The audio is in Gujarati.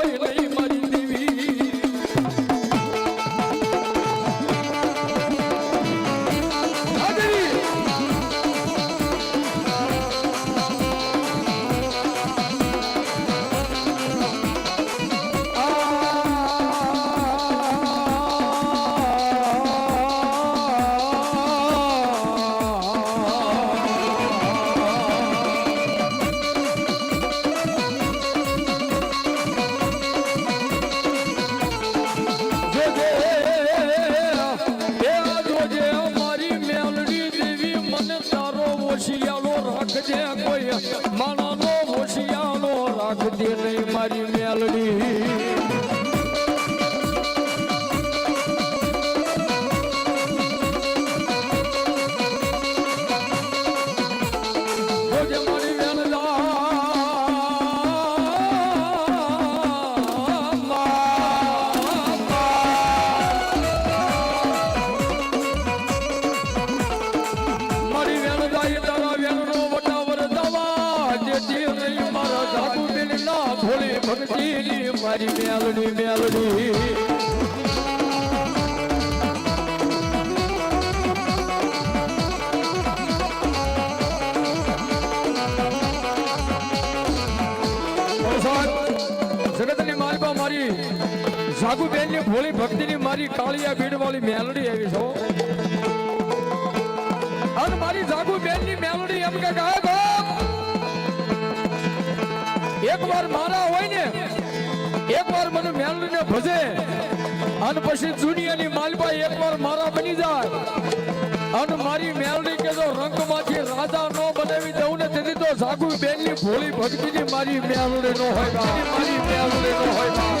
હોય કોઈ માણાનો ભક્તિની મારી મેલડી મેલડી જગતની માલપા મારી જાગુબેનની ભોળી ભક્તિની મારી કાળિયા ભીડ વાળી મેલડી આવી છો અને મારી જાગુ બેનની મેલોડી એમ કે ગાય ગો એકવાર મારા હોય એકવાર મને મેલોડી ભજે. અને પછી દુનિયાની માલપા એકવાર મારા બની જાય. અને મારી મેલડી કે જો રંગમાંથી રાજા નો બનાવી દઉં ને તેથી તો સાગુ બેનની ભોળી ભક્તિની મારી મેલડી નો હોય મારી મેલડી નો હોય બા.